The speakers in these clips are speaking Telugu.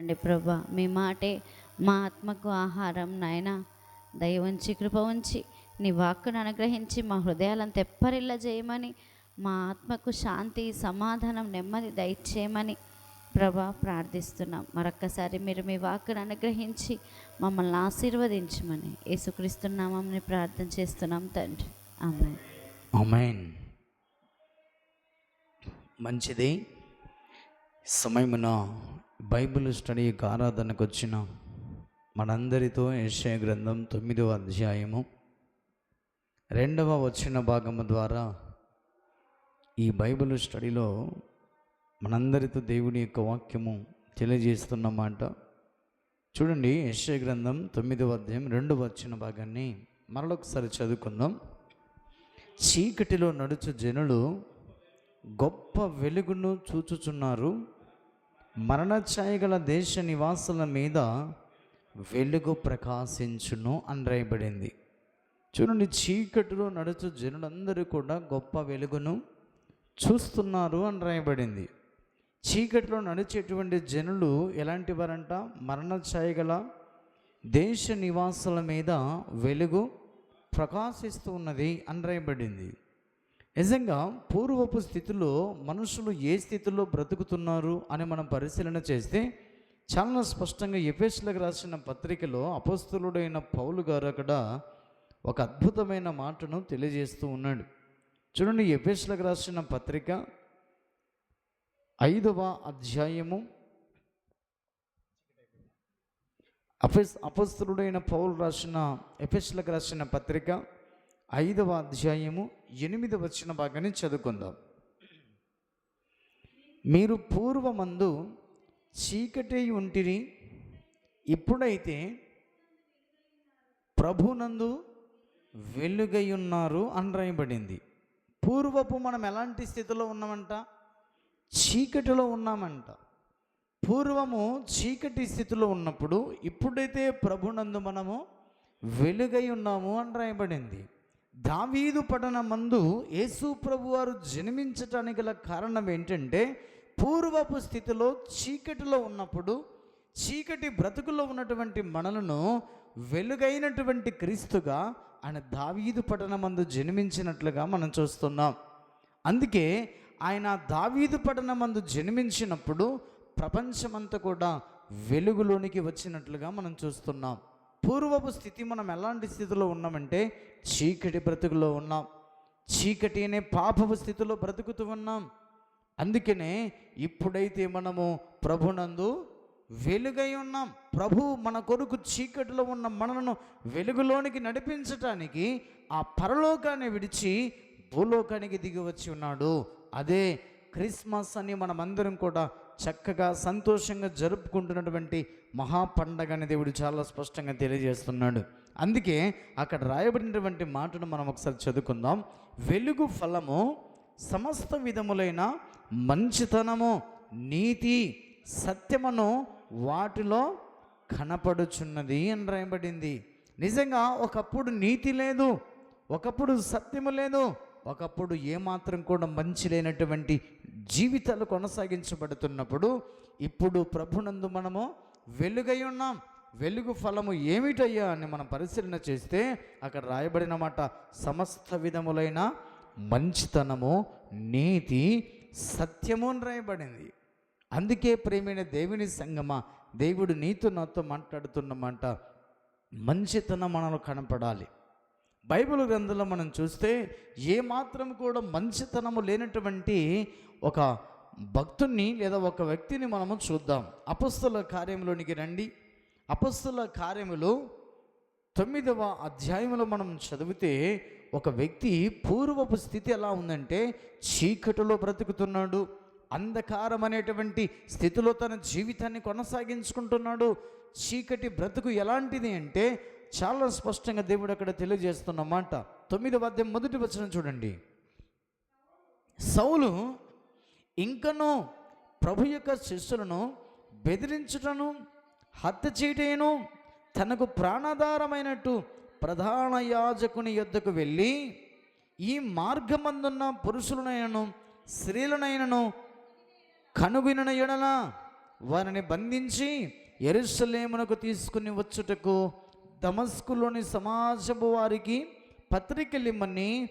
అండి ప్రభా. మీ మాటే మా ఆత్మకు ఆహారం నాయన. దయ ఉంచి కృప ఉంచి నీ వాక్కును అనుగ్రహించి మా హృదయాలను తెప్పరిల్ల చేయమని మా ఆత్మకు శాంతి సమాధానం నెమ్మది దయచేయమని ప్రభా ప్రార్థిస్తున్నాం. మరొక్కసారి మీరు మీ వాక్కును అనుగ్రహించి మమ్మల్ని ఆశీర్వదించమని యేసుక్రీస్తున్నామని ప్రార్థన చేస్తున్నాం తండ్రి. అమ్మాయి అమైన్ మంచిది. సమయమున బైబిల్ స్టడీకి ఆరాధనకు వచ్చిన మనందరితో యెషయా గ్రంథం తొమ్మిదవ అధ్యాయము రెండవ వచ్చిన భాగము ద్వారా ఈ బైబిల్ స్టడీలో మనందరితో దేవుని యొక్క వాక్యము తెలియజేస్తున్నమాట చూడండి యెషయా గ్రంథం తొమ్మిదవ అధ్యాయం రెండవ వచ్చిన భాగాన్ని మరొకసారి చదువుకుందాం. చీకటిలో నడుచు జనులు గొప్ప వెలుగును చూచుచున్నారు. మరణఛాయ గల దేశ నివాసుల మీద వెలుగు ప్రకాశించును అని రాయబడింది. చూడండి చీకటిలో నడుచు జనులందరూ కూడా గొప్ప వెలుగును చూస్తున్నారు అని రాయబడింది. చీకటిలో నడిచేటువంటి జనులు ఎలాంటి వారంట మరణఛాయ గల దేశ నివాసుల మీద వెలుగు ప్రకాశిస్తూ ఉన్నది అని రాయబడింది. నిజంగా పూర్వపు స్థితిలో మనుషులు ఏ స్థితిలో బ్రతుకుతున్నారు అని మనం పరిశీలన చేస్తే చాలా స్పష్టంగా ఎఫెస్లకు రాసిన పత్రికలో అపస్తులుడైన పౌలు గారు అక్కడ ఒక అద్భుతమైన మాటను తెలియజేస్తూ ఉన్నాడు. చూడండి ఎఫెస్లకు రాసిన పత్రిక ఐదవ అధ్యాయము. అపస్ అపస్తులుడైన పౌలు రాసిన ఎఫెస్లకు రాసిన పత్రిక ఐదవ అధ్యాయము ఎనిమిది వచ్చిన భాగాన్ని చదువుకుందాం. మీరు పూర్వమందు చీకటి ఉంటిరి ఇప్పుడైతే ప్రభునందు వెలుగై ఉన్నారు అని రాయబడింది. పూర్వపు మనం ఎలాంటి స్థితిలో ఉన్నామంట? చీకటిలో ఉన్నామంట. పూర్వము చీకటి స్థితిలో ఉన్నప్పుడు ఇప్పుడైతే ప్రభునందు మనము వెలుగై ఉన్నాము అని రాయబడింది. దావీదు పట్టణమందు యేసు ప్రభు వారు జన్మించటానికి గల కారణం ఏంటంటే పూర్వపు స్థితిలో చీకటిలో ఉన్నప్పుడు చీకటి బ్రతుకులో ఉన్నటువంటి మనలను వెలుగైనటువంటి క్రీస్తుగా ఆయన దావీదు పట్టణమందు జన్మించినట్లుగా మనం చూస్తున్నాం. అందుకే ఆయన దావీదు పట్టణమందు జన్మించినప్పుడు ప్రపంచమంతా కూడా వెలుగులోనికి వచ్చినట్లుగా మనం చూస్తున్నాం. పూర్వపు స్థితి మనం ఎలాంటి స్థితిలో ఉన్నామంటే చీకటి బ్రతుకులో ఉన్నాం. చీకటి అనే పాపపు స్థితిలో బ్రతుకుతూ ఉన్నాం. అందుకనే ఇప్పుడైతే మనము ప్రభునందు వెలుగై ఉన్నాం. ప్రభు మన కొరకు చీకటిలో ఉన్న మనలను వెలుగులోనికి నడిపించటానికి ఆ పరలోకాన్ని విడిచి భూలోకానికి దిగి వచ్చి ఉన్నాడు. అదే క్రిస్మస్ అని మనమందరం కూడా చక్కగా సంతోషంగా జరుపుకుంటున్నటువంటి మహా పండగని దేవుడు చాలా స్పష్టంగా తెలియజేస్తున్నాడు. అందుకే అక్కడ రాయబడినటువంటి మాటను మనం ఒకసారి చదువుకుందాం. వెలుగు ఫలము సమస్త విధములైన మంచితనము నీతి సత్యమును వాటిలో కనపడుచున్నది అని రాయబడింది. నిజంగా ఒకప్పుడు నీతి లేదు ఒకప్పుడు సత్యము లేదు ఒకప్పుడు ఏమాత్రం కూడా మంచి లేనటువంటి జీవితాలు కొనసాగించబడుతున్నప్పుడు ఇప్పుడు ప్రభునందు మనము వెలుగై ఉన్నాం. వెలుగు ఫలము ఏమిటయ్యా అని మనం పరిశీలన చేస్తే అక్కడ రాయబడిన మాట సమస్త విధములైన మంచితనము నీతి సత్యము అని రాయబడింది. అందుకే ప్రేమైన దేవుని సంగమా దేవుడు నీతో నాతో మాట్లాడుతున్నమాట మంచితనం మనలో కనపడాలి. బైబిల్ గ్రంథంలో మనం చూస్తే ఏమాత్రం కూడా మంచితనము లేనటువంటి ఒక భక్తుణ్ణి లేదా ఒక వ్యక్తిని మనము చూద్దాం. అపస్తుల కార్యంలోనికి రండి. అపస్తుల కార్యములు తొమ్మిదవ అధ్యాయంలో మనం చదివితే ఒక వ్యక్తి పూర్వపు స్థితి ఎలా ఉందంటే చీకటిలో బ్రతుకుతున్నాడు. అంధకారం అనేటువంటి స్థితిలో తన జీవితాన్ని కొనసాగించుకుంటున్నాడు. చీకటి బ్రతుకు ఎలాంటిది అంటే చాలా స్పష్టంగా దేవుడు అక్కడ తెలియజేస్తున్న మాట. తొమ్మిదవ మొదటి వచ్చిన చూడండి. సౌలు ఇంకనూ ప్రభు యొక్క శిష్యులను బెదిరించుటను హత్య చేయటేను తనకు ప్రాణాధారమైనట్టు ప్రధాన యాజకుని యొద్దకు వెళ్ళి ఈ మార్గమందున్న పురుషులనైనను స్త్రీలనైనను కనుగొనిన ఎడల వారిని బంధించి ఎరుసలేమునకు తీసుకుని వచ్చుటకు దమస్కులోని సమాజపు వారికి పత్రికలిమ్మని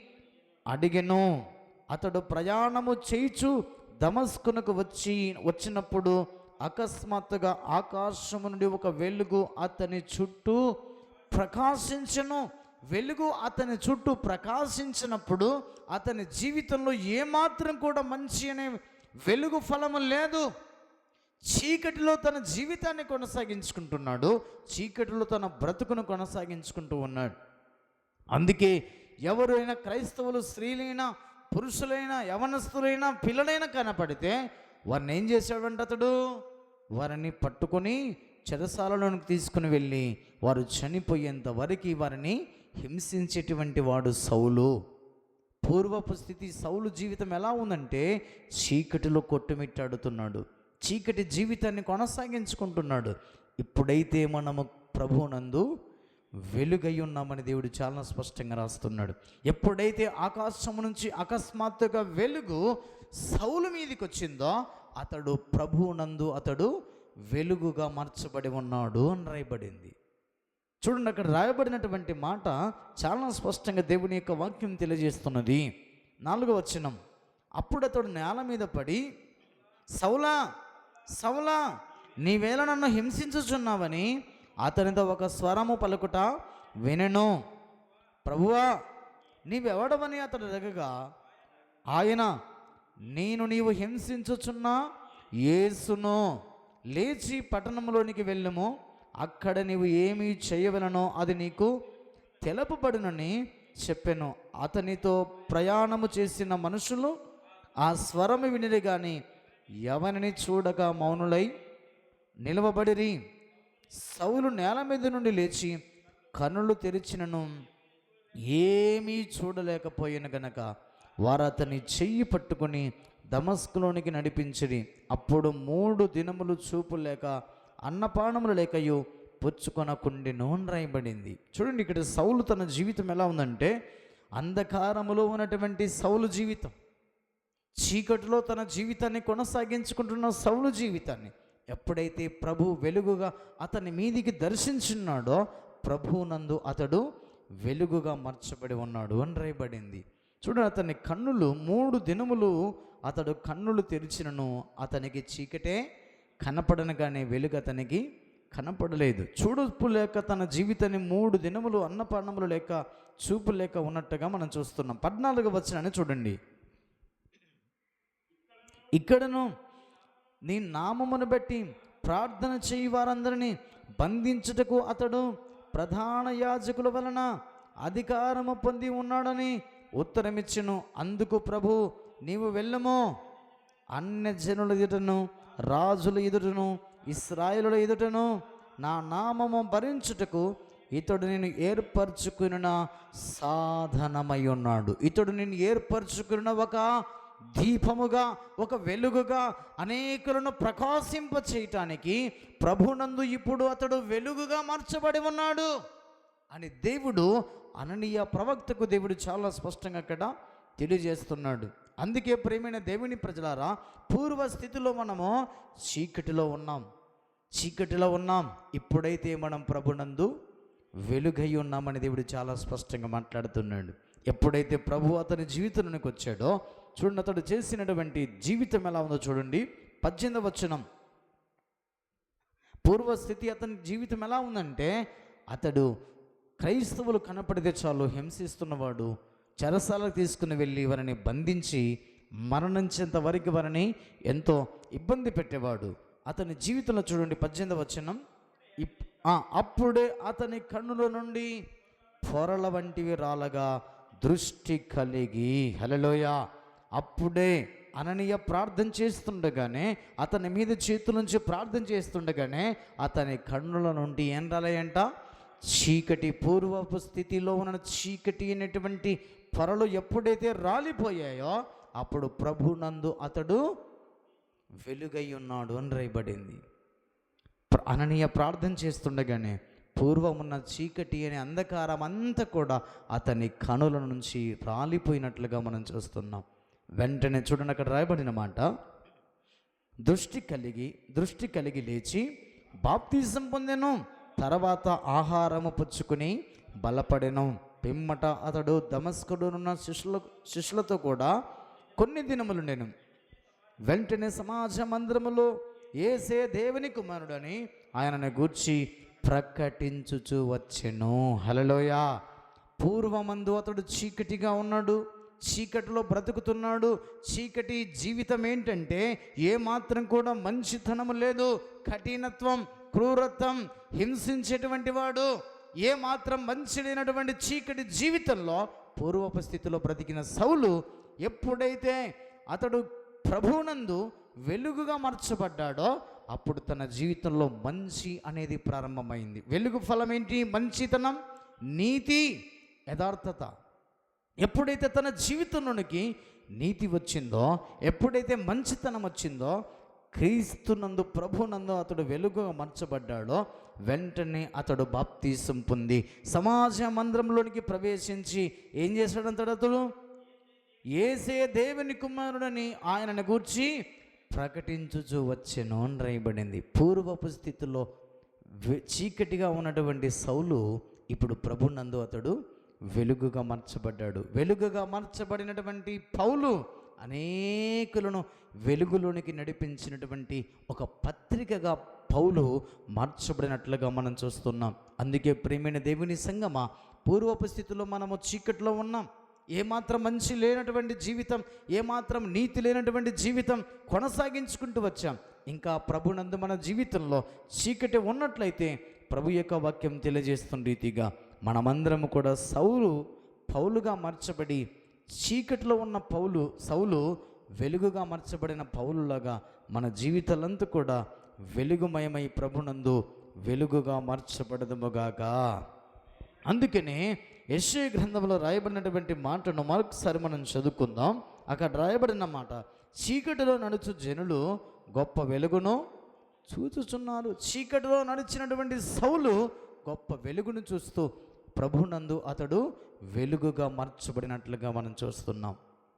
అడిగెను. అతడు ప్రయాణము చేయిచు దమస్కునకు వచ్చి వచ్చినప్పుడు అకస్మాత్తుగా ఆకాశము నుండి ఒక వెలుగు అతని చుట్టూ ప్రకాశించను. వెలుగు అతని చుట్టూ ప్రకాశించినప్పుడు అతని జీవితంలో ఏమాత్రం కూడా మంచి అనే వెలుగు ఫలము లేదు. చీకటిలో తన జీవితాన్ని కొనసాగించుకుంటున్నాడు చీకటిలో తన బ్రతుకును కొనసాగించుకుంటూ ఉన్నాడు. అందుకే ఎవరైనా క్రైస్తవులు స్త్రీలైనా పురుషులైనా యవనస్తులైనా పిల్లలైనా కనపడితే వారిని ఏం చేశాడంట అతడు? వారిని పట్టుకొని చెరసాలలోనికి తీసుకుని వెళ్ళి వారు చనిపోయేంత వరకు వారిని హింసించేటువంటి వాడు సౌలు. పూర్వపు స్థితి సౌలు జీవితం ఎలా ఉందంటే చీకటిలో కొట్టుమిట్టాడుతున్నాడు. చీకటి జీవితాన్ని కొనసాగించుకుంటున్నాడు. ఇప్పుడైతే మనము ప్రభువునందు వెలుగై ఉన్నామని దేవుడు చాలా స్పష్టంగా రాస్తున్నాడు. ఎప్పుడైతే ఆకాశం నుంచి అకస్మాత్తుగా వెలుగు సౌలు మీదకి వచ్చిందో అతడు ప్రభువునందు అతడు వెలుగుగా మార్చబడి ఉన్నాడు అని రాయబడింది. చూడండి అక్కడ రాయబడినటువంటి మాట చాలా స్పష్టంగా దేవుని యొక్క వాక్యం తెలియజేస్తున్నది. నాలుగో వచనం అప్పుడు అతడు నేల మీద పడి సౌలా సౌలా నీవేళ నన్ను హింసించుచున్నావని అతనితో ఒక స్వరము పలుకుట వినెను. ప్రభువా నీవెవడవని అతడు అడగగా ఆయన నేను నీవు హింసించుచున్న యేసును. లేచి పట్టణంలోనికి వెళ్ళము అక్కడ నీవు ఏమి చేయవలనో అది నీకు తెలపబడునని చెప్పాను. అతనితో ప్రయాణము చేసిన మనుషులు ఆ స్వరము వినిరి కానీ ఎవరిని చూడక మౌనులై నిలవబడిరి. సౌలు నేల మీద నుండి లేచి కన్నులు తెరిచినను ఏమీ చూడలేకపోయిన గనక వారు అతని చెయ్యి పట్టుకొని దమస్కులోనికి నడిపించిరి. అప్పుడు మూడు దినములు చూపు లేక అన్నపానములు లేకయు పుచ్చుకొనకుండి నూనెరాయబడింది చూడండి ఇక్కడ సౌలు తన జీవితం ఎలా ఉందంటే అంధకారములో ఉన్నటువంటి సౌలు జీవితం. చీకటిలో తన జీవితాన్ని కొనసాగించుకుంటున్న సౌలు జీవితాన్ని ఎప్పుడైతే ప్రభు వెలుగుగా అతని మీదికి దర్శించున్నాడో ప్రభునందు అతడు వెలుగుగా మార్చబడి ఉన్నాడు అని రాయబడింది. చూడండి అతని కన్నులు మూడు దినములు అతడు కన్నులు తెరిచినను అతనికి చీకటే కనపడనగానే వెలుగు అతనికి కనపడలేదు. చూడుపు లేక తన జీవితాన్ని మూడు దినములు అన్నపానములు లేక చూపు లేక ఉన్నట్టుగా మనం చూస్తున్నాం. పద్నాలుగు వచ్చినని చూడండి. ఇక్కడను నీ నామమును బట్టి ప్రార్థన చేయి వారందరినీ బంధించుటకు అతడు ప్రధాన యాజకుల వలన అధికారము పొంది ఉన్నాడని ఉత్తరమిచ్చును. అందుకు ప్రభు నీవు వెళ్ళము. అన్య జనుల ఎదుటను రాజుల ఎదుటను ఇస్రాయలుల ఎదుటను నా నామము భరించుటకు ఇతడు నేను ఏర్పరచుకున్న సాధనమై ఉన్నాడు. ఇతడు నేను ఏర్పరచుకున్న ఒక దీపముగా ఒక వెలుగుగా అనేకులను ప్రకాశింప చేయటానికి ప్రభునందు ఇప్పుడు అతడు వెలుగుగా మార్చబడి ఉన్నాడు. అని దేవుడు అననీయ ప్రవక్తకు దేవుడు చాలా స్పష్టంగా అక్కడ తెలియజేస్తున్నాడు. అందుకే ప్రేమైన దేవుని ప్రజలారా పూర్వ స్థితిలో మనము చీకటిలో ఉన్నాం. చీకటిలో ఉన్నాం. ఇప్పుడైతే మనం ప్రభునందు వెలుగై ఉన్నామని దేవుడు చాలా స్పష్టంగా మాట్లాడుతున్నాడు. ఎప్పుడైతే ప్రభు అతని జీవితంలోకి వచ్చాడో చూడండి అతడు చేసినటువంటి జీవితం ఎలా ఉందో చూడండి. పద్దెనిమిది వచనం. పూర్వస్థితి అతని జీవితం ఎలా ఉందంటే అతడు క్రైస్తవులు కనపడితే చాలు హింసిస్తున్నవాడు చెరసాలకు తీసుకుని వెళ్ళి వారిని బంధించి మరణించేంత వరకు వారిని ఎంతో ఇబ్బంది పెట్టేవాడు. అతని జీవితంలో చూడండి పద్దెనిమిది వచనం. ఇప్- ఆ, అప్పుడే అతని కన్నుల నుండి పొరల వంటివి రాలగా దృష్టి కలిగి హలలోయ అప్పుడే అననీయ ప్రార్థన చేస్తుండగానే అతని మీద చేతుల నుంచి ప్రార్థన చేస్తుండగానే అతని కన్నుల నుండి ఏం రాలేయంట? చీకటి పూర్వపు స్థితిలో ఉన్న చీకటి అనేటువంటి పొరలు ఎప్పుడైతే రాలిపోయాయో అప్పుడు ప్రభునందు అతడు వెలుగై ఉన్నాడు అని రాయబడింది. అననీయ ప్రార్థన చేస్తుండగానే పూర్వమున్న చీకటి అనే అంధకారం అంతా కూడా అతని కనుల నుంచి రాలిపోయినట్లుగా మనం చూస్తున్నాం. వెంటనే చూడండి అక్కడ రాయబడిన మాట. దృష్టి కలిగి దృష్టి కలిగి లేచి బాప్తిజం పొందెను తర్వాత ఆహారము పుచ్చుకుని బలపడెను. పిమ్మట అతడు దమస్కుడునున్న శిష్యుల శిష్యులతో కూడా కొన్ని దినములు నేను వెంటనే సమాజ మందిరములో ఏసే దేవుని కుమారుడని ఆయనను గూర్చి ప్రకటించుచు వచ్చెను. హలలోయ పూర్వమందు అతడు చీకటిగా ఉన్నాడు. చీకటిలో బ్రతుకుతున్నాడు. చీకటి జీవితం ఏంటంటే ఏ మాత్రం కూడా మంచితనము లేదు. కఠినత్వం క్రూరత్వం హింసించేటువంటి వాడు. ఏ మాత్రం మంచి లేనటువంటి చీకటి జీవితంలో పూర్వపు స్థితిలో బ్రతికిన సౌలు ఎప్పుడైతే అతడు ప్రభునందు వెలుగుగా మార్చబడ్డాడో అప్పుడు తన జీవితంలో మంచి అనేది ప్రారంభమైంది. వెలుగు ఫలం ఏంటి మంచితనం నీతి యథార్థత. ఎప్పుడైతే తన జీవితంలోనికి నీతి వచ్చిందో ఎప్పుడైతే మంచితనం వచ్చిందో క్రీస్తునందు ప్రభునందు అతడు వెలుగుగా మార్చబడ్డాడో వెంటనే అతడు బాప్తీసం పొంది సమాజ మందిరంలోనికి ప్రవేశించి ఏం చేశాడంతడు అతడు? ఏసే దేవుని కుమారుడని ఆయనను గూర్చి ప్రకటించుచు వచ్చెను అని రాయబడింది. పూర్వపు స్థితిలో చీకటిగా ఉన్నటువంటి సౌలు ఇప్పుడు ప్రభునందు అతడు వెలుగుగా మార్చబడ్డాడు. వెలుగుగా మార్చబడినటువంటి పౌలు అనేకులను వెలుగులోనికి నడిపించినటువంటి ఒక పత్రికగా పౌలు మార్చబడినట్లుగా మనం చూస్తున్నాం. అందుకే ప్రేమైన దేవుని సంగమా పూర్వపు స్థితిలో మనము చీకట్లో ఉన్నాం. ఏమాత్రం మంచి లేనటువంటి జీవితం ఏమాత్రం నీతి లేనటువంటి జీవితం కొనసాగించుకుంటూ వచ్చాం. ఇంకా ప్రభునందు మన జీవితంలో చీకటి ఉన్నట్లయితే ప్రభు యొక్క వాక్యం తెలియజేస్తున్న రీతిగా మనమందరం కూడా సౌలు పౌలుగా మార్చబడి చీకటిలో ఉన్న పౌలు సౌలు వెలుగుగా మార్చబడిన పౌలులాగా మన జీవితాలంతా కూడా వెలుగుమయమై ప్రభునందు వెలుగుగా మార్చబడదుముగాక. అందుకనే యశ్వ గ్రంథంలో రాయబడినటువంటి మాటను మరొకసారి మనం చదువుకుందాం. అక్కడ రాయబడిన మాట చీకటిలో నడుచు జనులు గొప్ప వెలుగును చూచుచున్నారు. చీకటిలో నడిచినటువంటి సౌలు గొప్ప వెలుగును చూస్తూ ప్రభునందు అతడు వెలుగుగా మార్చబడినట్లుగా మనం చూస్తున్నాం.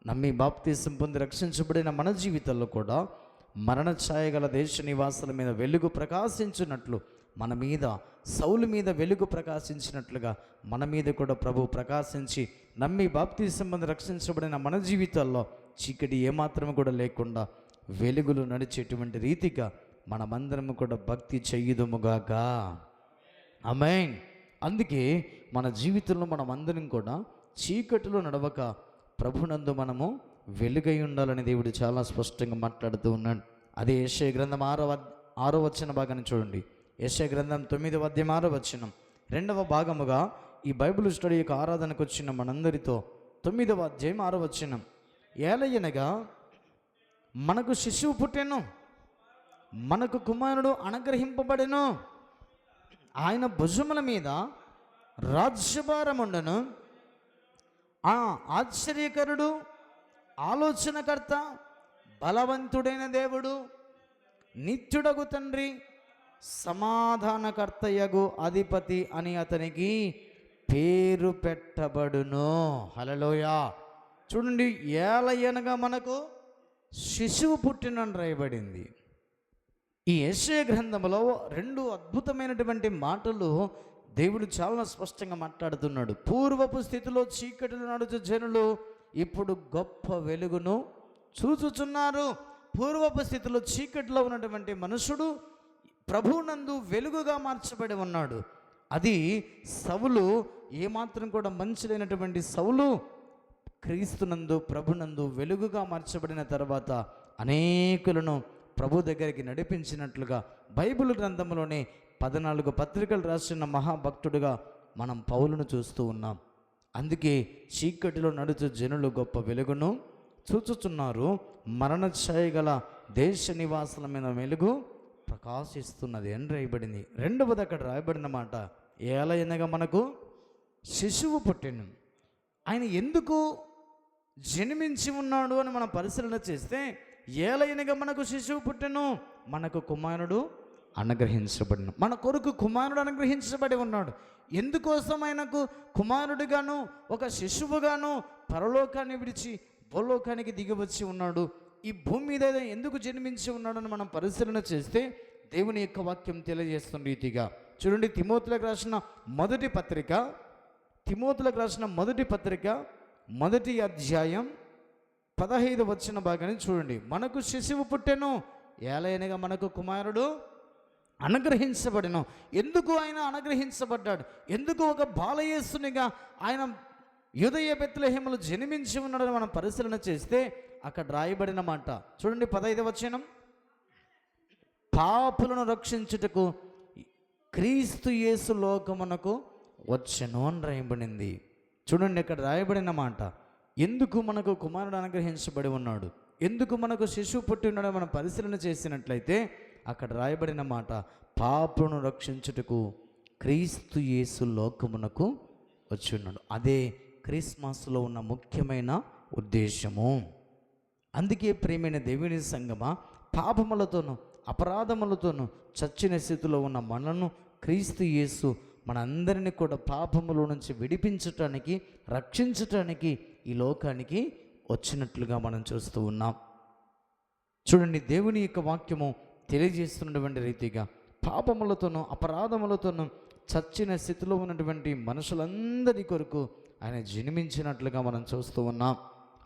నమ్మి బాప్తీసం పొంది రక్షించబడిన మన జీవితంలో కూడా మరణ ఛాయగల దేశ నివాసుల మీద వెలుగు ప్రకాశించినట్లు మన మీద సౌలు మీద వెలుగు ప్రకాశించినట్లుగా మన మీద కూడా ప్రభు ప్రకాశించి నమ్మి బాప్తి సంబంధి రక్షించబడిన మన జీవితాల్లో చీకటి ఏమాత్రం కూడా లేకుండా వెలుగులు నడిచేటువంటి రీతిగా మనమందరం కూడా భక్తి చెయ్యుదుముగాక అమైన్ అందుకే మన జీవితంలో మనం అందరం కూడా చీకటిలో నడవక ప్రభునందు మనము వెలుగై ఉండాలని దేవుడు చాలా స్పష్టంగా మాట్లాడుతూ ఉన్నాడు. అదే యెషయా గ్రంథం ఆరో ఆరో వచ్చిన భాగాన్ని చూడండి. యెషయా గ్రంథం తొమ్మిదవ అధ్యాయం ఆరో వచ్చినం రెండవ భాగముగా ఈ బైబిల్ స్టడీ యొక్క ఆరాధనకు వచ్చిన మనందరితో తొమ్మిదవ అధ్యాయం ఆరో వచ్చినం ఏలయ్యనగా మనకు శిశువు పుట్టెను. మనకు కుమారుడు అనుగ్రహింపబడెను. ఆయన భుజముల మీద రాజ్యభారముండను. ఆ ఆశ్చర్యకరుడు ఆలోచనకర్త బలవంతుడైన దేవుడు నిత్యుడగు తండ్రి సమాధానకర్తయగు అధిపతి అని అతనికి పేరు పెట్టబడును. హలలోయా చూడండి ఏలయనగా మనకు శిశువు పుట్టినని రాయబడింది. ఈ యెషయా గ్రంథంలో రెండు అద్భుతమైనటువంటి మాటలు దేవుడు చాలా స్పష్టంగా మాట్లాడుతున్నాడు. పూర్వపు స్థితిలో చీకటిలో నడుచు జనులు ఇప్పుడు గొప్ప వెలుగును చూచుచున్నారు. పూర్వపు స్థితిలో చీకటిలో ఉన్నటువంటి మనుషుడు ప్రభునందు వెలుగుగా మార్చబడి ఉన్నాడు. అది సవులు ఏమాత్రం కూడా మంచి లేనటువంటి సవులు క్రీస్తునందు ప్రభునందు వెలుగుగా మార్చబడిన తర్వాత అనేకులను ప్రభు దగ్గరికి నడిపించినట్లుగా బైబిల్ గ్రంథంలోనే పద్నాలుగు పత్రికలు రాసిన మహాభక్తుడుగా మనం పౌలను చూస్తూ ఉన్నాం. అందుకే చీకటిలో నడుచు జనులు గొప్ప వెలుగును చూచుచున్నారు. మరణ గల దేశ నివాసుల మీద వెలుగు ప్రకాశిస్తున్నది అని రాయబడింది. రెండవది అక్కడ రాయబడిన మాట ఏలయనగా మనకు శిశువు పుట్టిను. ఆయన ఎందుకు జన్మించి ఉన్నాడు అని మనం పరిశీలన చేస్తే ఏలైనగా మనకు శిశువు పుట్టెను మనకు కుమారుడు అనుగ్రహించబడిన. మన కొరకు కుమారుడు అనుగ్రహించబడి ఉన్నాడు. ఎందుకోసం ఆయనకు కుమారుడిగాను ఒక శిశువుగాను పరలోకాన్ని విడిచి భూలోకానికి దిగివచ్చి ఉన్నాడు? ఈ భూమి మీద ఎందుకు జన్మించి ఉన్నాడని మనం పరిశీలన చేస్తే దేవుని యొక్క వాక్యం తెలియజేస్తున్న రీతిగా. చూడండి తిమోతులకు రాసిన మొదటి పత్రిక తిమోతులకు రాసిన మొదటి పత్రిక మొదటి అధ్యాయం పదహైదు వచ్చిన భాగాన్ని చూడండి. మనకు శిశువు పుట్టెను ఏలైనగా మనకు కుమారుడు అనుగ్రహించబడను. ఎందుకు ఆయన అనుగ్రహించబడ్డాడు? ఎందుకు ఒక బాలయేసునిగా ఆయన యుదయ బెత్లహేములు జన్మించి ఉన్నాడని మనం పరిశీలన చేస్తే అక్కడ రాయబడిన మాట. చూడండి పదహైదు వచనం. పాపులను రక్షించుటకు క్రీస్తు యేసు లోకమునకు వచ్చెను అని రాయబడింది. చూడండి ఇక్కడ రాయబడిన మాట. ఎందుకు మనకు కుమారుడు అనుగ్రహించబడి ఉన్నాడు? ఎందుకు మనకు శిశువు పుట్టి ఉన్నాడో మనం పరిశీలన చేసినట్లయితే అక్కడ రాయబడిన మాట పాపను రక్షించుటకు క్రీస్తు యేసు లోకమునకు వచ్చి ఉన్నాడు. అదే క్రిస్మస్లో ఉన్న ముఖ్యమైన ఉద్దేశము. అందుకే ప్రేమైన దేవుని సంగమా పాపములతోనూ అపరాధములతోనూ చచ్చిన స్థితిలో ఉన్న మనను క్రీస్తు యేసు మనందరినీ కూడా పాపముల నుంచి విడిపించటానికి రక్షించటానికి ఈ లోకానికి వచ్చినట్లుగా మనం చూస్తూ ఉన్నాం. చూడండి దేవుని యొక్క వాక్యము తెలియజేస్తున్నటువంటి రీతిగా పాపములతోనూ అపరాధములతోనూ చచ్చిన స్థితిలో ఉన్నటువంటి మనుషులందరి కొరకు ఆయన జన్మించినట్లుగా మనం చూస్తూ ఉన్నాం.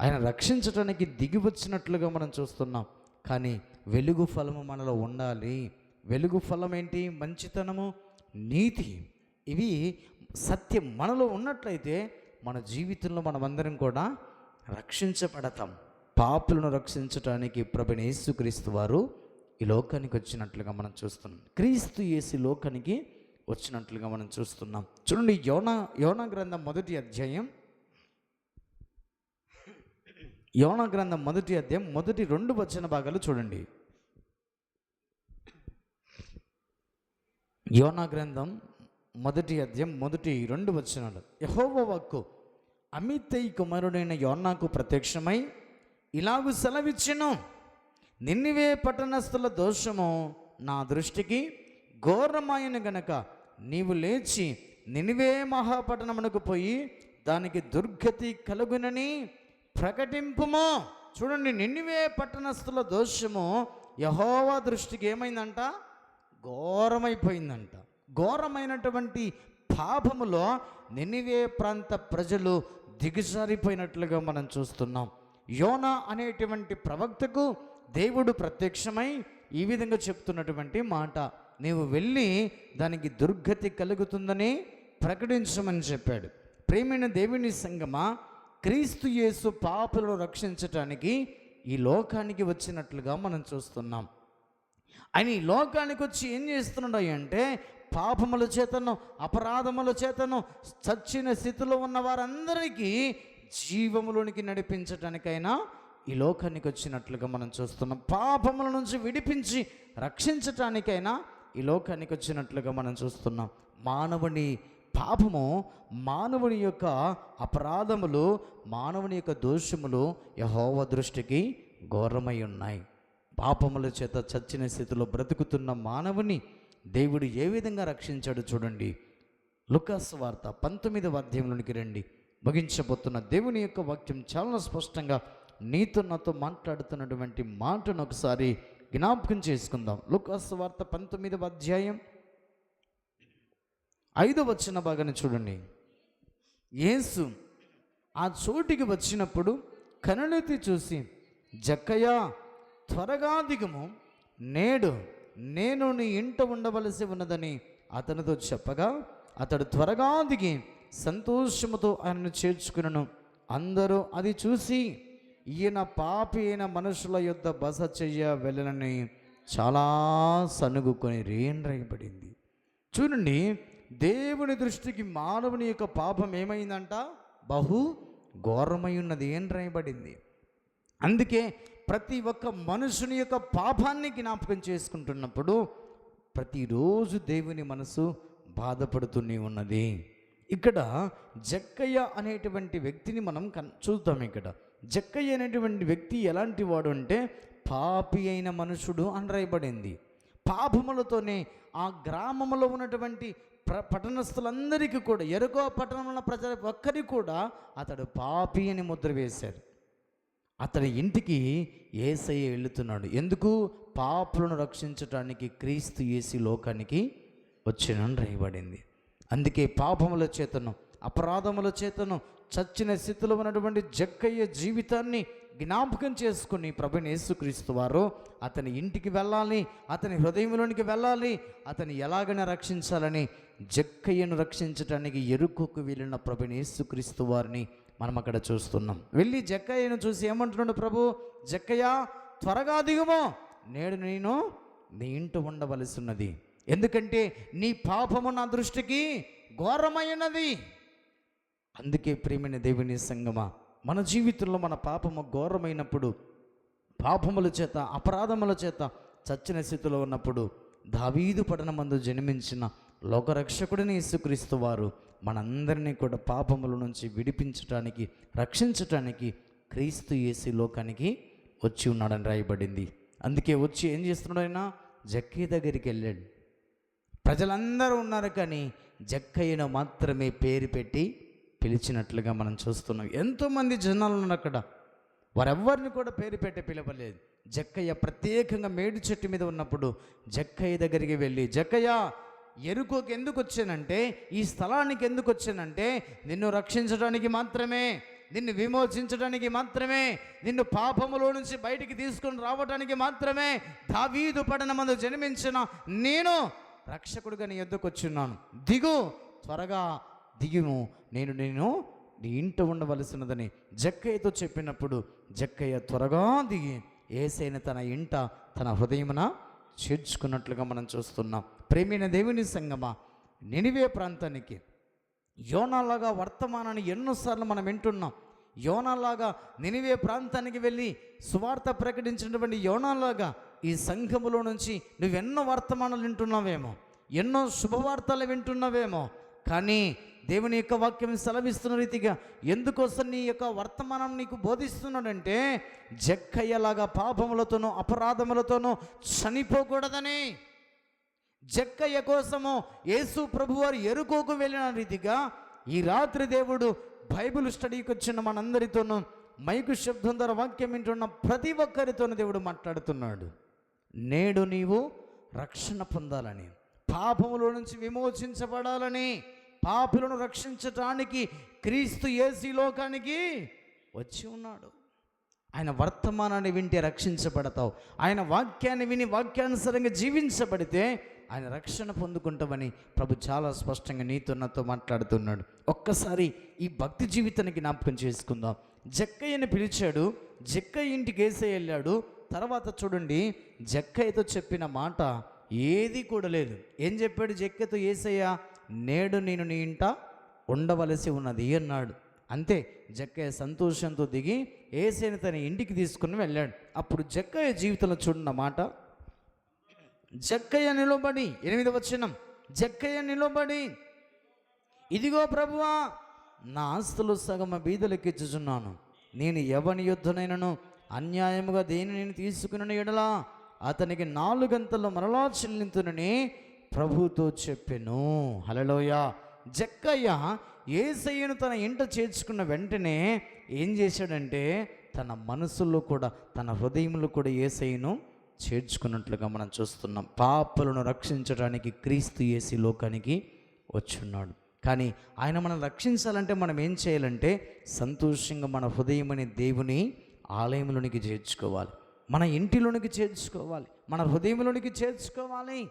ఆయన రక్షించటానికి దిగి వచ్చినట్లుగా మనం చూస్తున్నాం. కానీ వెలుగు ఫలము మనలో ఉండాలి. వెలుగు ఫలం ఏంటి మంచితనము నీతి. ఇవి సత్యం మనలో ఉన్నట్లయితే మన జీవితంలో మనమందరం కూడా రక్షించబడతాం. పాపులను రక్షించటానికి ప్రభుని యేసుక్రీస్తు వారు ఈ లోకానికి వచ్చినట్లుగా మనం చూస్తున్నాం. క్రీస్తు యేసు లోకానికి వచ్చినట్లుగా మనం చూస్తున్నాం. చూడండి యోన యోన గ్రంథం మొదటి అధ్యాయం. యోన గ్రంథం మొదటి అధ్యాయం మొదటి రెండు వచన భాగాలు చూడండి. యోనా గ్రంథం మొదటి అధ్యయం మొదటి రెండు వచనాలు. యహోవకు అమితై కుమారుడైన యోనాకు ప్రత్యక్షమై ఇలాగు సెలవిచ్చెను. నిన్నివే పట్టణస్థుల దోషము నా దృష్టికి ఘోరమాయను గనక నీవు లేచి నినివే మహాపట్టణమునకు పోయి దానికి దుర్గతి కలుగునని ప్రకటింపుము. చూడండి నిన్నివే పట్టణస్థుల దోషము యహోవా దృష్టికి ఏమైందంట? ఘోరమైపోయిందంట. ఘోరమైనటువంటి పాపములో నినివే ప్రాంత ప్రజలు దిగజారిపోయినట్లుగా మనం చూస్తున్నాం. యోన అనేటువంటి ప్రవక్తకు దేవుడు ప్రత్యక్షమై ఈ విధంగా చెప్తున్నటువంటి మాట నీవు వెళ్ళి దానికి దుర్గతి కలుగుతుందని ప్రకటించమని చెప్పాడు. ప్రేమైన దేవుని సంగమా క్రీస్తు యేసు పాపలను రక్షించటానికి ఈ లోకానికి వచ్చినట్లుగా మనం చూస్తున్నాం. ఆయన ఈ లోకానికి వచ్చి ఏం చేస్తున్నాడు అంటే పాపముల చేతను అపరాధముల చేతను చచ్చిన స్థితిలో ఉన్న వారందరికీ జీవములోనికి నడిపించటానికైనా ఈ లోకానికి వచ్చినట్లుగా మనం చూస్తున్నాం. పాపముల నుంచి విడిపించి రక్షించటానికైనా ఈ లోకానికి వచ్చినట్లుగా మనం చూస్తున్నాం. మానవుని పాపము మానవుని యొక్క అపరాధములు మానవుని యొక్క దోషములు యహోవ దృష్టికి ఘోరమై ఉన్నాయి. పాపముల చేత చచ్చిన స్థితిలో బ్రతుకుతున్న మానవుని దేవుడు ఏ విధంగా రక్షించాడు చూడండి. లుకాస్ వార్త పంతొమ్మిదవ అధ్యాయంలోనికి రండి. ముగించబోతున్న దేవుని యొక్క వాక్యం చాలా స్పష్టంగా నీతో నాతో మాట్లాడుతున్నటువంటి మాటను ఒకసారి జ్ఞాపకం చేసుకుందాం. లుకాస్ వార్త పంతొమ్మిదవ అధ్యాయం ఐదో వచ్చిన భాగాన్ని చూడండి. యేసు ఆ చోటికి వచ్చినప్పుడు కనులెత్తి చూసి జక్కయ్య త్వరగా దిగము నేడు నేను నీ ఇంట ఉండవలసి ఉన్నదని అతనితో చెప్పగా అతడు త్వరగా దిగి సంతోషముతో ఆయనను చేర్చుకునను. అందరూ అది చూసి ఈయన పాపి అయిన మనుషుల యొద్ద బస చెయ్య వెళ్ళనని చాలా సనుగుకొని రేండ్రైపడింది చూడండి దేవుని దృష్టికి మానవుని యొక్క పాపం ఏమైందంట? బహు ఘోరమై ఉన్నది ఏం రాయబడింది అందుకే ప్రతి ఒక్క మనుషుని యొక్క పాపాన్ని జ్ఞాపకం చేసుకుంటున్నప్పుడు ప్రతిరోజు దేవుని మనసు బాధపడుతూనే ఉన్నది. ఇక్కడ జక్కయ్య అనేటువంటి వ్యక్తిని మనం కన్ చూద్దాం ఇక్కడ. జక్కయ్య అనేటువంటి వ్యక్తి ఎలాంటి వాడు అంటే పాపి అయిన మనుషుడు అని రాయబడింది పాపములతోనే ఆ గ్రామంలో ఉన్నటువంటి ప్ర పట్టణస్థులందరికీ కూడా ఎరుకో పట్టణంలో ప్రజల ఒక్కరికి కూడా అతడు పాపి అని ముద్ర వేశారు. అతని ఇంటికి ఏసయ్య వెళుతున్నాడు ఎందుకు? పాపులను రక్షించటానికి క్రీస్తు ఏసి లోకానికి వచ్చినని రాయబడింది. అందుకే పాపముల చేతను అపరాధముల చేతను చచ్చిన స్థితిలో ఉన్నటువంటి జక్కయ్య జీవితాన్ని జ్ఞాపకం చేసుకుని ప్రభుని యేసుక్రీస్తు వారు అతని ఇంటికి వెళ్ళాలి అతని హృదయంలోనికి వెళ్ళాలి అతని ఎలాగైనా రక్షించాలని జక్కయ్యను రక్షించడానికి ఎరుకుకు వెళ్ళిన ప్రభుని యేసుక్రీస్తు వారిని మనం అక్కడ చూస్తున్నాం. వెళ్ళి జక్కయ్యను చూసి ఏమంటున్నాడు ప్రభు? జక్కయ్య త్వరగా దిగుమో. నేడు నేను నీ ఇంట ఉండవలసి ఉన్నది ఎందుకంటే నీ పాపము నా దృష్టికి ఘోరమైనది. అందుకే ప్రేమైన దేవుని సంగమా మన జీవితంలో మన పాపము ఘోరమైనప్పుడు పాపముల చేత అపరాధముల చేత చచ్చిన స్థితిలో ఉన్నప్పుడు దావీదు పట్టణమందు జన్మించిన లోకరక్షకుడిని యేసుక్రీస్తు వారు మనందరినీ కూడా పాపముల నుంచి విడిపించటానికి రక్షించటానికి క్రీస్తు యేసు లోకానికి వచ్చి ఉన్నాడని రాయబడింది. అందుకే వచ్చి ఏం చేస్తున్నాడు ఆయన? జక్కీ దగ్గరికి వెళ్ళాడు. ప్రజలందరూ ఉన్నారు కానీ జక్కయ్యను మాత్రమే పేరు పెట్టి పిలిచినట్లుగా మనం చూస్తున్నాం. ఎంతోమంది జనాలు ఉన్నారు అక్కడ. వారెవ్వరిని కూడా పేరు పెట్టి పిలవలేదు. జక్కయ్య ప్రత్యేకంగా మేడి చెట్టు మీద ఉన్నప్పుడు జక్కయ్య దగ్గరికి వెళ్ళి జక్కయ్య ఎరుకోకి ఎందుకు వచ్చానంటే ఈ స్థలానికి ఎందుకు వచ్చానంటే నిన్ను రక్షించడానికి మాత్రమే నిన్ను విమోచించడానికి మాత్రమే నిన్ను పాపములో నుంచి బయటికి తీసుకొని రావడానికి మాత్రమే దావీదు మందు జన్మించిన నేను రక్షకుడుగా నీ ఎద్దుకు వచ్చున్నాను దిగు త్వరగా దిగుము. నేను నేను నీ ఇంట ఉండవలసినదని జక్కయ్యతో చెప్పినప్పుడు జక్కయ్య త్వరగా దిగి ఏసైన తన ఇంట తన హృదయమున చేర్చుకున్నట్లుగా మనం చూస్తున్నాం. ప్రేమైన దేవుని సంగమా? నినివే ప్రాంతానికి. యోనాలాగా వర్తమానాన్ని ఎన్నోసార్లు మనం వింటున్నాం. యోనాలాగా నినివే ప్రాంతానికి వెళ్ళి సువార్త ప్రకటించినటువంటి యోనాలాగా ఈ సంఘములో నుంచి నువ్వెన్నో వర్తమానాలు వింటున్నావేమో? ఎన్నో శుభవార్తలు వింటున్నావేమో? కానీ దేవుని యొక్క వాక్యం సెలవిస్తున్న రీతిగా ఎందుకోసం నీ యొక్క వర్తమానం నీకు బోధిస్తున్నాడంటే జక్కయ్యలాగా పాపములతోనూ అపరాధములతోనూ చనిపోకూడదని. జక్కయ్య కోసము యేసు ప్రభువారు ఎరుకోకు వెళ్ళిన రీతిగా ఈ రాత్రి దేవుడు బైబిల్ స్టడీకి వచ్చిన మనందరితోనూ మైకు శబ్దం ద్వారా వాక్యం వింటున్న ప్రతి ఒక్కరితోనూ దేవుడు మాట్లాడుతున్నాడు. నేడు నీవు రక్షణ పొందాలని పాపములో నుంచి విమోచించబడాలని పాపులను రక్షించటానికి క్రీస్తు ఏసి లోకానికి వచ్చి ఉన్నాడు. ఆయన వర్తమానాన్ని వింటే రక్షించబడతావు. ఆయన వాక్యాన్ని విని వాక్యానుసారంగా జీవించబడితే ఆయన రక్షణ పొందుకుంటామని ప్రభు చాలా స్పష్టంగా నీతో నాతో మాట్లాడుతున్నాడు. ఒక్కసారి ఈ భక్తి జీవితాన్ని జ్ఞాపకం చేసుకుందాం. జక్కయ్యని పిలిచాడు. జక్కయ్య ఇంటికి వేసే వెళ్ళాడు. తర్వాత చూడండి జక్కయ్యతో చెప్పిన మాట ఏది కూడా లేదు. ఏం చెప్పాడు జక్కయ్యతో? ఏసయ్య నేడు నేను నీ ఇంట ఉండవలసి ఉన్నది అన్నాడు. అంతే జక్కయ్య సంతోషంతో దిగి ఏసైన తన ఇంటికి తీసుకుని వెళ్ళాడు. అప్పుడు జక్కయ్య జీవితంలో చూడన్న మాట జక్కయ్య నిలబడి ఎనిమిది వచ్చినం జక్కయ్య నిలబడి ఇదిగో ప్రభువా నా ఆస్తులు సగమ బీదలకిచ్చుచున్నాను నేను ఎవని యుద్ధనైనను అన్యాయముగా దేని నేను తీసుకుని ఎడలా అతనికి నాలుగంతలు మరలా చెల్లింతునని ప్రభుతో చెప్పెను. హలలోయ జక్కయ్య ఏసయ్యను తన ఇంట చేర్చుకున్న వెంటనే ఏం చేశాడంటే తన మనసులో కూడా తన హృదయంలో కూడా ఏసయ్యను చేర్చుకున్నట్లుగా మనం చూస్తున్నాం. పాపలను రక్షించడానికి క్రీస్తు ఏసి లోకానికి వచ్చున్నాడు. కానీ ఆయన మనం రక్షించాలంటే మనం ఏం చేయాలంటే సంతోషంగా మన హృదయం అనే దేవుని ఆలయంలోనికి చేర్చుకోవాలి. మన ఇంటిలోనికి చేర్చుకోవాలి. మన హృదయంలోనికి చేర్చుకోవాలి.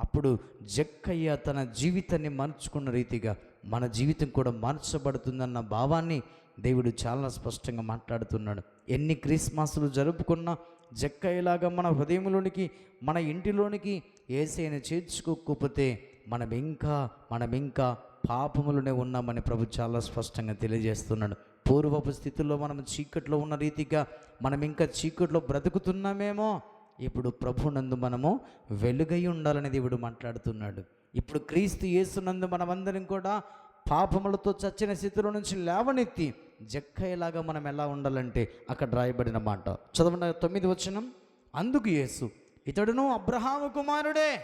అప్పుడు జక్కయ్య తన జీవితాన్ని మార్చుకున్న రీతిగా మన జీవితం కూడా మార్చబడుతుందన్న భావాన్ని దేవుడు చాలా స్పష్టంగా మాట్లాడుతున్నాడు. ఎన్ని క్రిస్మస్లు జరుపుకున్నా జక్కయ్యేలాగా మన హృదయంలోనికి మన ఇంటిలోనికి ఏసైనా చేర్చుకోకపోతే మనం ఇంకా మనం ఇంకా పాపములోనే ఉన్నామని ప్రభు చాలా స్పష్టంగా తెలియజేస్తున్నాడు. పూర్వపు స్థితిలో మనం చీకట్లో ఉన్న రీతిగా మనం ఇంకా చీకట్లో బ్రతుకుతున్నామేమో ఇప్పుడు ప్రభునందు మనము వెలుగై ఉండాలని దేవుడు మాట్లాడుతున్నాడు. ఇప్పుడు క్రీస్తు యేసునందు మనమందరం కూడా పాపములతో చచ్చిన స్థితిలో నుంచి లేవనెత్తి జక్కయ్యలాగా మనం ఎలా ఉండాలంటే అక్కడ రాయబడిన మాట. చదవండి తొమ్మిది వచనం. అందుకు యేసు ఇతడును అబ్రహాము కుమారుడే.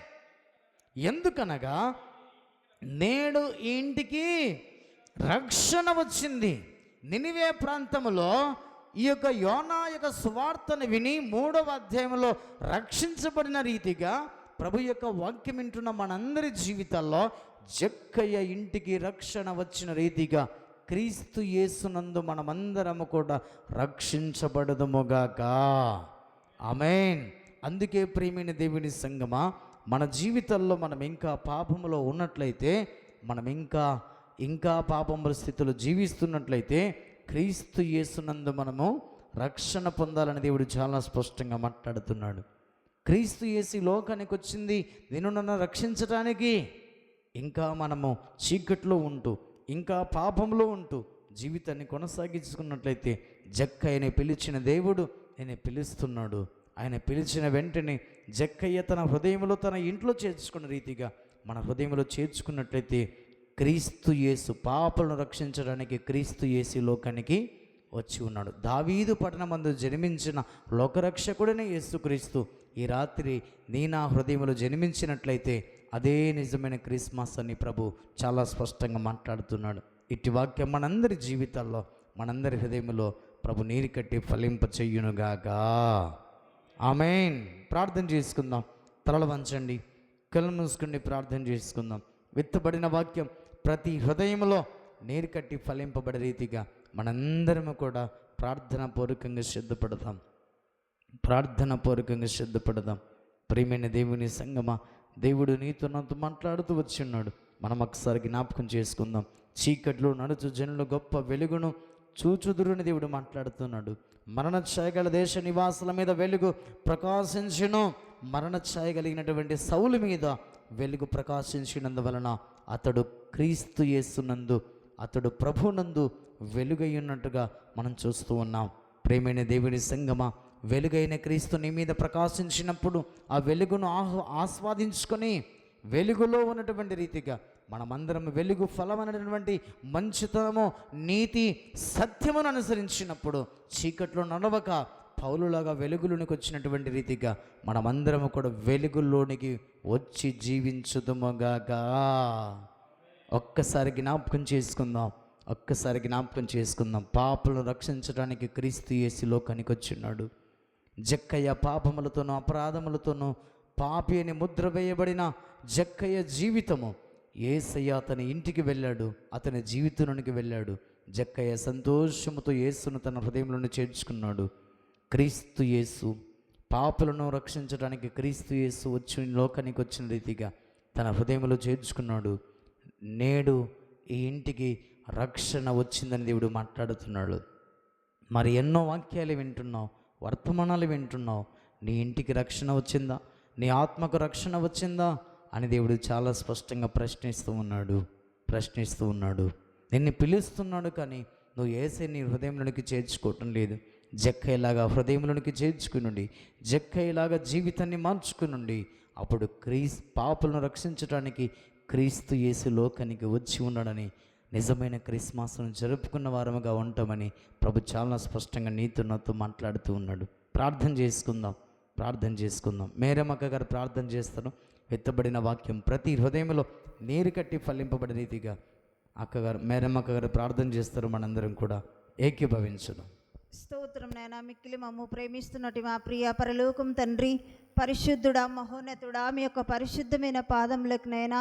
ఎందుకనగా నేడు ఇంటికి రక్షణ వచ్చింది. నినివే ప్రాంతంలో ఈ యొక్క యోనా యొక్క సువార్తను విని మూడవ అధ్యాయంలో రక్షించబడిన రీతిగా ప్రభు యొక్క వాక్యం వింటున్న మనందరి జీవితాల్లో జక్కయ్య ఇంటికి రక్షణ వచ్చిన రీతిగా క్రీస్తు యేసునందు మనమందరము కూడా రక్షించబడదుముగాక. ఆమెన్. అందుకే ప్రియమైన దేవుని సంగమా మన జీవితంలో మనం ఇంకా పాపములో ఉన్నట్లయితే మనం ఇంకా ఇంకా పాపముల స్థితిలో జీవిస్తున్నట్లయితే క్రీస్తు యేసునందు మనము రక్షణ పొందాలని దేవుడు చాలా స్పష్టంగా మాట్లాడుతున్నాడు. క్రీస్తు యేసు లోకానికి వచ్చింది నేను నన్ను రక్షించటానికి. ఇంకా మనము చీకట్లో ఉంటూ ఇంకా పాపంలో ఉంటూ జీవితాన్ని కొనసాగించుకున్నట్లయితే జక్కయ్యని పిలిచిన దేవుడు నేను పిలుస్తున్నాడు. ఆయన పిలిచిన వెంటనే జక్కయ్య తన హృదయంలో తన ఇంట్లో చేర్చుకున్న రీతిగా మన హృదయంలో చేర్చుకున్నట్లయితే క్రీస్తు యేసు పాపలను రక్షించడానికి క్రీస్తు యేసు లోకానికి వచ్చి ఉన్నాడు. దావీదు పట్టణమందు జన్మించిన లోకరక్షకుడనే యేసుక్రీస్తు ఈ రాత్రి నీ నా హృదయంలో జన్మించినట్లయితే అదే నిజమైన క్రిస్మస్ అని ప్రభు చాలా స్పష్టంగా మాట్లాడుతున్నాడు. ఇట్టి వాక్యం మనందరి జీవితాల్లో మనందరి హృదయంలో ప్రభు నీరు కట్టి ఫలింప చెయ్యునుగాక ఆమెన్. ప్రార్థన చేసుకుందాం. తలలు వంచండి. కళ్ళు మూసుకుని ప్రార్థన చేసుకుందాం. విత్తబడిన వాక్యం ప్రతి హృదయంలో నీరు కట్టి ఫలింపబడే రీతిగా మనందరము కూడా ప్రార్థన పూర్వకంగా సిద్ధపడదాం. ప్రార్థన పూర్వకంగా సిద్ధపడదాం. ప్రియమైన దేవుని సంగమ దేవుడు నీతో నాతో మాట్లాడుతూ వచ్చి ఉన్నాడు. మనం ఒకసారి జ్ఞాపకం చేసుకుందాం. చీకట్లో నడుచు జనులు గొప్ప వెలుగును చూచుదురుని దేవుడు మాట్లాడుతున్నాడు. మరణ ఛాయగల దేశ నివాసుల మీద వెలుగు ప్రకాశించును. మరణ ఛాయ కలిగినటువంటి సౌలు మీద వెలుగు ప్రకాశించినందువలన అతడు క్రీస్తు యేసునందు అతడు ప్రభునందు వెలుగయ్యున్నట్టుగా మనం చూస్తూ ఉన్నాం. ప్రేమైన దేవుని సంగమా వెలుగైన క్రీస్తు నీ మీద ప్రకాశించినప్పుడు ఆ వెలుగును ఆహ్ ఆస్వాదించుకొని వెలుగులో ఉన్నటువంటి రీతిగా మనమందరం వెలుగు ఫలం అనేటువంటి మంచితనము నీతి సత్యమును అనుసరించినప్పుడు చీకట్లో నడవక పౌలులాగా వెలుగులోనికి వచ్చినటువంటి రీతిగా మనమందరము కూడా వెలుగులోనికి వచ్చి జీవించుదుమగాగా ఒక్కసారి జ్ఞాపకం చేసుకుందాం ఒక్కసారి జ్ఞాపకం చేసుకుందాం. పాపలను రక్షించడానికి క్రీస్తు యేసు లోకానికి వచ్చిన్నాడు జక్కయ్య పాపములతోనూ అపరాధములతోనూ పాపి అని ముద్ర వేయబడిన జక్కయ్య జీవితము. ఏసయ్య అతని ఇంటికి వెళ్ళాడు అతని జీవితంలోనికి వెళ్ళాడు. జక్కయ్య సంతోషముతో యేసును తన హృదయంలోనే చేర్చుకున్నాడు. క్రీస్తు యేసు పాపులను రక్షించడానికి క్రీస్తు యేసు వచ్చి లోకానికి వచ్చిన రీతిగా తన హృదయంలో చేర్చుకున్నాడు. నేడు ఈ ఇంటికి రక్షణ వచ్చిందని దేవుడు మాట్లాడుతున్నాడు. మరి ఎన్నో వాక్యాలు వింటున్నావు వర్తమానాలు వింటున్నావు. నీ ఇంటికి రక్షణ వచ్చిందా? నీ ఆత్మకు రక్షణ వచ్చిందా? అని దేవుడు చాలా స్పష్టంగా ప్రశ్నిస్తూ ఉన్నాడు. ప్రశ్నిస్తూ ఉన్నాడు. నిన్ను పిలుస్తున్నాడు కానీ నువ్వు ఏసే నీ హృదయంలోనికి చేర్చుకోవటం లేదు. జక్కయ్యలాగా హృదయంలోనికి చేర్చుకునుండి జక్కయ్యలాగా జీవితాన్ని మార్చుకునుండి అప్పుడు క్రీస్ పాపలను రక్షించడానికి క్రీస్తు యేసు లోకానికి వచ్చి ఉన్నాడని నిజమైన క్రిస్మస్ను జరుపుకున్న వారముగా ఉంటామని ప్రభు చాలా స్పష్టంగా నీతో నాతో మాట్లాడుతూ ఉన్నాడు. ప్రార్థన చేసుకుందాం ప్రార్థన చేసుకుందాం. మేరమ్మక్క గారు ప్రార్థన చేస్తాను ఎత్తబడిన వాక్యం ప్రతి హృదయంలో నీరు కట్టి ఫలింపబడే రీతిగా అక్కగారు మేరమ్మక్క గారు ప్రార్థన చేస్తారు మనందరం కూడా. ఏకీభవించడం స్తోత్రం నాయన మిక్కిలి మమ్ము ప్రేమిస్తున్నటి మా ప్రియ పరలోకం తండ్రి పరిశుద్ధుడా మహోన్నతుడా మీ యొక్క పరిశుద్ధమైన పాదములకు నైనా